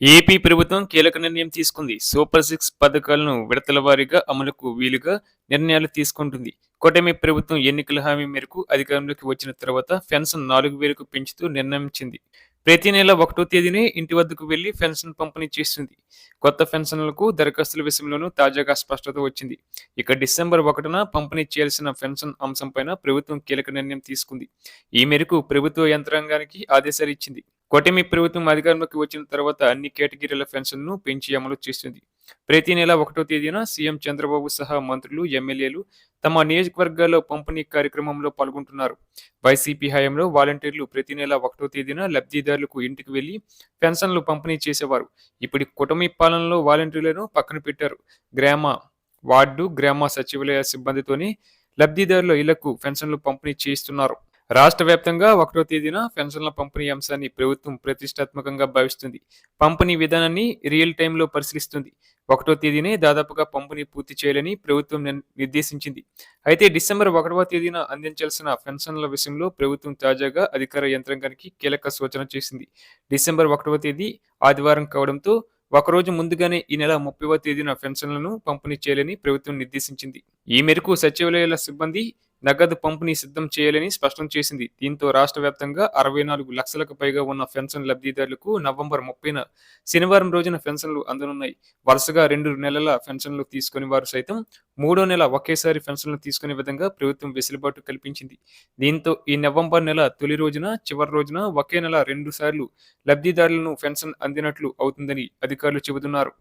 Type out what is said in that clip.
AP ప్రభుత్వం కీలక నిర్ణయం తీసుకుంది. సూపర్ సిక్స్ పథకాలను విడతల వారీగా అమలుకు వీలుగా నిర్ణయాలు తీసుకుంటుంది. కూటమి ప్రభుత్వం ఎన్నికల హామీ మేరకు అధికారంలోకి వచ్చిన తర్వాత పెన్షన్ నాలుగు వేలకు పెంచుతూ నిర్ణయించింది ప్రతి నెల ఒకటో తేదీనే ఇంటి వద్దకు వెళ్ళి పెన్షన్ పంపిణీ చేస్తుంది. కొత్త పెన్షన్లకు దరఖాస్తుల విషయంలోనూ తాజాగా స్పష్టత వచ్చింది. ఇక డిసెంబర్ ఒకటిన పంపిణీ చేయాల్సిన పెన్షన్ అంశంపైన ప్రభుత్వం కీలక నిర్ణయం తీసుకుంది. ఈ మేరకు ప్రభుత్వ యంత్రాంగానికి ఆదేశాలు ఇచ్చింది. కూటమి ప్రభుత్వం అధికారంలోకి వచ్చిన తర్వాత అన్ని కేటగిరీల పెన్షన్ను పెంచి అమలు చేస్తుంది ప్రతి నెల ఒకటో తేదీన సీఎం చంద్రబాబు సహా మంత్రులు ఎమ్మెల్యేలు తమ నియోజకవర్గాల్లో పంపిణీ కార్యక్రమంలో పాల్గొంటున్నారు. వైసీపీ హయాంలో వాలంటీర్లు ప్రతి నెల ఒకటో తేదీన లబ్ధిదారులకు ఇంటికి వెళ్ళి పెన్షన్లు పంపిణీ చేసేవారు. ఇప్పుడు కుటుంబీ పాలనలో వాలంటీర్లను పక్కన పెట్టారు. గ్రామ వార్డు గ్రామ సచివాలయ సిబ్బందితోనే లబ్ధిదారుల ఇళ్ళకు పెన్షన్లు పంపిణీ చేస్తున్నారు. రాష్ట్ర వ్యాప్తంగా ఒకటో తేదీన పెన్షన్ల పంపిణీ అంశాన్ని ప్రభుత్వం ప్రతిష్టాత్మకంగా భావిస్తుంది. పంపిణీ విధానాన్ని రియల్ టైంలో పరిశీలిస్తుంది. ఒకటో తేదీనే దాదాపుగా పంపిణీ పూర్తి చేయాలని ప్రభుత్వం నిర్దేశించింది. అయితే డిసెంబర్ ఒకటవ తేదీన అందించాల్సిన పెన్షన్ల విషయంలో ప్రభుత్వం తాజాగా అధికార యంత్రాంగానికి కీలక సూచన చేసింది. డిసెంబర్ ఒకటవ తేదీ ఆదివారం కావడంతో ఒకరోజు ముందుగానే ఈ నెల ముప్పైవ తేదీన పెన్షన్లను పంపిణీ చేయాలని ప్రభుత్వం నిర్దేశించింది. ఈ మేరకు సచివాలయాల సిబ్బంది నగదు పంపిణీ సిద్ధం చేయాలని స్పష్టం చేసింది. దీంతో రాష్ట్ర వ్యాప్తంగా అరవై నాలుగు లక్షలకు పైగా ఉన్న పెన్షన్ లబ్ధిదారులకు నవంబర్ ముప్పైన శనివారం రోజున పెన్షన్లు అందనున్నాయి. వరుసగా రెండు నెలల పెన్షన్లు తీసుకుని వారు సైతం మూడో నెల ఒకేసారి పెన్షన్లు తీసుకునే విధంగా ప్రభుత్వం వెసులుబాటు కల్పించింది. దీంతో ఈ నవంబర్ నెల తొలి రోజున చివరి రోజున ఒకే నెల రెండు సార్లు లబ్ధిదారులను పెన్షన్ అందినట్లు అవుతుందని అధికారులు చెబుతున్నారు.